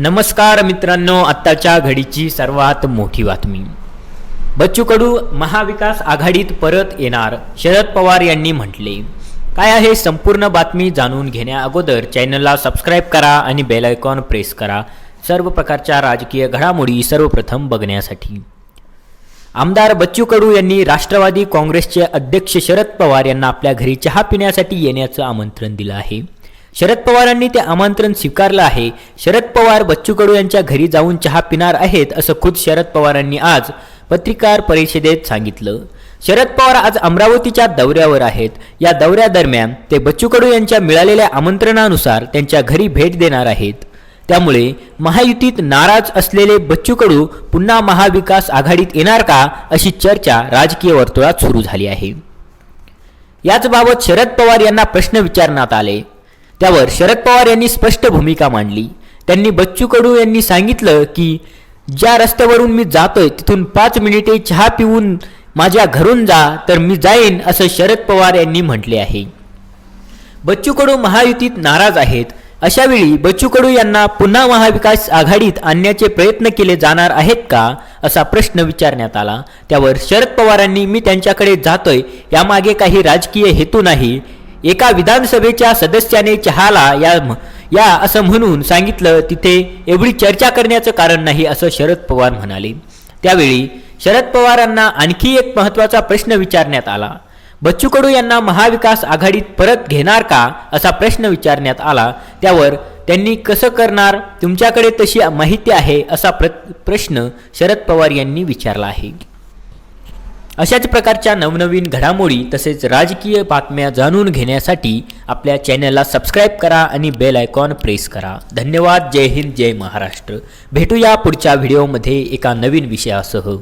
नमस्कार मित्रांनो आत्ताच्या घडीची सर्वात मोठी बातमी. बच्चू कडू महाविकास आघाडीत परत येणार शरद पवार यांनी म्हटले. काय आहे संपूर्ण बातमी जाणून घेण्या अगोदर चॅनलला सबस्क्राईब करा आणि बेल आयकॉन प्रेस करा. सर्व प्रकारच्या राजकीय घडामोडी सर्वप्रथम बघण्यासाठी. आमदार बच्चू कडू यांनी राष्ट्रवादी काँग्रेसचे अध्यक्ष शरद पवार यांना आपल्या घरी चहा पिण्यासाठी येण्याचं आमंत्रण दिलं आहे. शरद पवारांनी ते आमंत्रण स्वीकारलं आहे. शरद पवार बच्चू कडू यांच्या घरी जाऊन चहा पिणार आहेत असं खुद शरद पवारांनी आज पत्रकार परिषदेत सांगितलं. शरद पवार आज अमरावतीच्या दौऱ्यावर आहेत. या दौऱ्यादरम्यान ते बच्चू कडू यांच्या मिळालेल्या आमंत्रणानुसार त्यांच्या घरी भेट देणार आहेत. त्यामुळे महायुतीत नाराज असलेले बच्चू कडू पुन्हा महाविकास आघाडीत येणार का अशी चर्चा राजकीय वर्तुळात सुरू झाली आहे. याचबाबत शरद पवार यांना प्रश्न विचारण्यात आले. त्यावर शरद पवार यांनी स्पष्ट भूमिका मांडली. त्यांनी बच्चू कडू यांनी सांगितलं की ज्या रस्त्यावरून मी जातोय तिथून पाच मिनिटे चहा पिऊन माझ्या घरून जा तर मी जाईन असं शरद पवार यांनी म्हटले आहे. बच्चू कडू महायुतीत नाराज आहेत. अशावेळी बच्चू कडू यांना पुन्हा महाविकास आघाडीत आणण्याचे प्रयत्न केले जाणार आहेत का असा प्रश्न विचारण्यात आला. त्यावर शरद पवारांनी मी त्यांच्याकडे जातोय यामागे काही राजकीय हेतू नाही एका विधानसभेच्या सदस्याने चहाला या या असं म्हणून सांगितलं तिथे एवढी चर्चा करण्याचं कारण नाही असं शरद पवार म्हणाले. त्यावेळी शरद पवारांना आणखी एक महत्त्वाचा प्रश्न विचारण्यात आला. बच्चू कडू यांना महाविकास आघाडीत परत घेणार का असा प्रश्न विचारण्यात आला. त्यावर त्यांनी कसं करणार तुमच्याकडे तशी माहिती आहे असा प्र प्रश्न शरद पवार यांनी विचारला आहे. अशाच प्रकारच्या नवनवीन घडामोडी तसेच राजकीय बातम्या जाणून घेण्यासाठी आपल्या चॅनलला सबस्क्राईब करा आणि बेल आयकॉन प्रेस करा. धन्यवाद. जय हिंद. जय महाराष्ट्र. भेटूया पुढच्या व्हिडिओमध्ये एका नवीन विषयासह.